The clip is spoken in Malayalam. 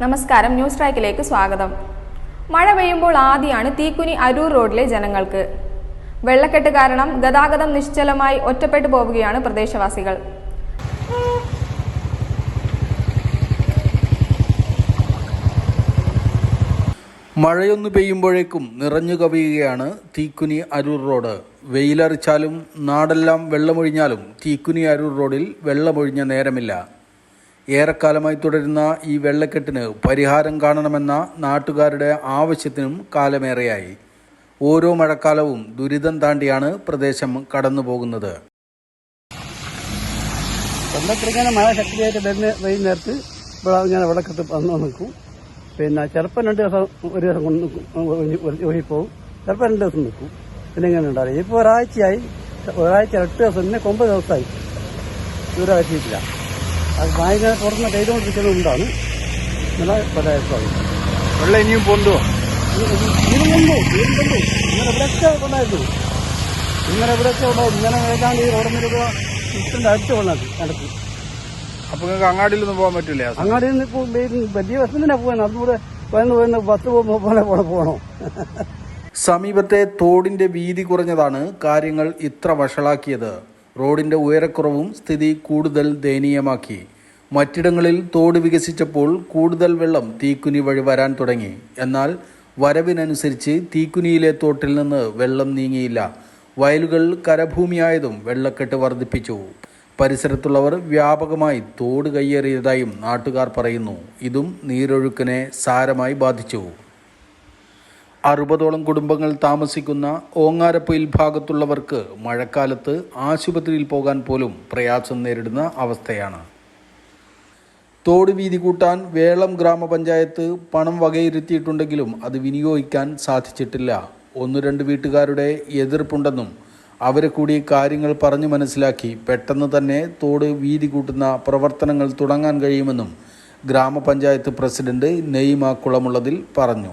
നമസ്കാരം ന്യൂസ് ട്രാക്കിലേക്ക് സ്വാഗതം. മഴ പെയ്യുമ്പോൾ ആദ്യമാണ് തീക്കുനി അരൂർ റോഡിലെ ജനങ്ങൾക്ക്. വെള്ളക്കെട്ട് കാരണം ഗതാഗതം നിശ്ചലമായി ഒറ്റപ്പെട്ടു പോവുകയാണ് പ്രദേശവാസികൾ. മഴയൊന്നു പെയ്യുമ്പോഴേക്കും നിറഞ്ഞു കവിയുകയാണ് തീക്കുനി അരൂർ റോഡ്. വെയിലറിച്ചാലും നാടെല്ലാം വെള്ളമൊഴിഞ്ഞാലും തീക്കുനി അരൂർ റോഡിൽ വെള്ളമൊഴിഞ്ഞ നേരമില്ല. ഏറെക്കാലമായി തുടരുന്ന ഈ വെള്ളക്കെട്ടിന് പരിഹാരം കാണണമെന്ന നാട്ടുകാരുടെ ആവശ്യത്തിനും കാലമേറെയായി. ഓരോ മഴക്കാലവും ദുരിതം താണ്ടിയാണ് പ്രദേശം കടന്നു പോകുന്നത് മഴ ശക്തിയായിട്ട് വരുന്ന വൈകുന്നേരത്ത് ഇവിടെ ഇങ്ങനെ വെള്ളക്കെട്ട് വന്നു നിൽക്കും. പിന്നെ ചിലപ്പോൾ രണ്ട് ദിവസം ഒരു ദിവസം കൊണ്ട് ഒഴി- ചിലപ്പോൾ രണ്ട് ദിവസം നിൽക്കും. പിന്നെ ഇങ്ങനെ ഉണ്ടാവില്ല ഇപ്പോൾ ഒരാഴ്ചയായി ഒരാഴ്ച എട്ട് ദിവസം പിന്നെ ഒമ്പത് ദിവസമായി. എത്തിയിട്ടില്ല അത് ഭയങ്കര തുറന്ന് ചെയ്തുകൊണ്ടിരിക്കുന്നതുകൊണ്ടാണ് നല്ല ദിവസമായി വെള്ളം ഇനിയും പോണ്ടോ ഇരുന്നുണ്ടോ ഇരുന്നുണ്ടോ ഇങ്ങനെ ഇവിടെയൊക്കെ ഉണ്ടായിരുന്നു ഇങ്ങനെ ഇവിടെയൊക്കെ ഉണ്ടായിരുന്നു ഇങ്ങനെ ഏതാണ്ട് ഈ റോഡിൽ അടുത്ത് കൊണ്ടാക്കി നടത്തി അപ്പൊ നിങ്ങൾക്ക് അങ്ങാടിയിലൊന്നും പോകാൻ പറ്റില്ല അങ്ങാടിയിൽ നിന്ന് ഇപ്പോൾ വലിയ വലിയ തന്നെ പോകാൻ അതുകൂടെ വന്ന് വന്ന് ബസ് പോകുമ്പോ പോലെ പോലെ പോകണോ. സമീപത്തെ തോടിന്റെ വീതി കുറഞ്ഞതാണ് കാര്യങ്ങൾ ഇത്ര വഷളാക്കിയത്. റോഡിന്റെ ഉയരക്കുറവും സ്ഥിതി കൂടുതൽ ദയനീയമാക്കി. മറ്റിടങ്ങളിൽ തോട് വികസിച്ചപ്പോൾ കൂടുതൽ വെള്ളം തീക്കുനി വഴി വരാൻ തുടങ്ങി. എന്നാൽ വരവിനനുസരിച്ച് തീക്കുനിയിലെ തോട്ടിൽ നിന്ന് വെള്ളം നീങ്ങിയില്ല. വയലുകൾ കരഭൂമിയായതും വെള്ളക്കെട്ട് വർദ്ധിപ്പിച്ചു. പരിസരത്തുള്ളവർ വ്യാപകമായി തോട് കയ്യേറിയതായും നാട്ടുകാർ പറയുന്നു. ഇതും നീരൊഴുക്കിനെ സാരമായി ബാധിച്ചു. അറുപതോളം കുടുംബങ്ങൾ താമസിക്കുന്ന ഓങ്ങാരപ്പൊയിൽ ഭാഗത്തുള്ളവർക്ക് മഴക്കാലത്ത് ആശുപത്രിയിൽ പോകാൻ പോലും പ്രയാസം നേരിടുന്ന അവസ്ഥയാണ്. തോട് വീതി കൂട്ടാൻ വേളം ഗ്രാമപഞ്ചായത്ത് പണം വകയിരുത്തിയിട്ടുണ്ടെങ്കിലും അത് വിനിയോഗിക്കാൻ സാധിച്ചിട്ടില്ല. ഒന്നു രണ്ട് വീട്ടുകാരുടെ എതിർപ്പുണ്ടെന്നും അവരെ കൂടി കാര്യങ്ങൾ പറഞ്ഞു മനസ്സിലാക്കി പെട്ടെന്ന് തന്നെ തോട് വീതി കൂട്ടുന്ന പ്രവർത്തനങ്ങൾ തുടങ്ങാൻ കഴിയുമെന്നും ഗ്രാമപഞ്ചായത്ത് പ്രസിഡന്റ് നെയ്മ കുളമുള്ളതിൽ പറഞ്ഞു.